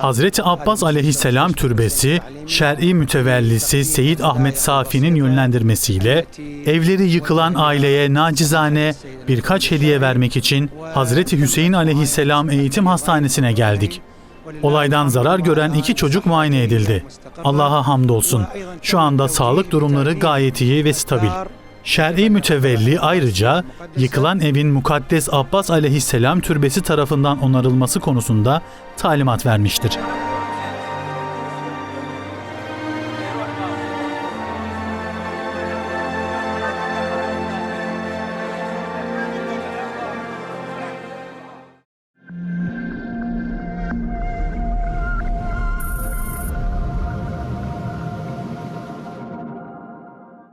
Hazreti Abbas aleyhisselam türbesi, şer'i mütevellisi Seyyid Ahmet Safi'nin yönlendirmesiyle evleri yıkılan aileye nacizane birkaç hediye vermek için Hazreti Hüseyin aleyhisselam eğitim hastanesine geldik. Olaydan zarar gören iki çocuk muayene edildi. Allah'a hamdolsun. Şu anda sağlık durumları gayet iyi ve stabil. Şer'i mütevelli ayrıca yıkılan evin Mukaddes Abbas aleyhisselam türbesi tarafından onarılması konusunda talimat vermiştir.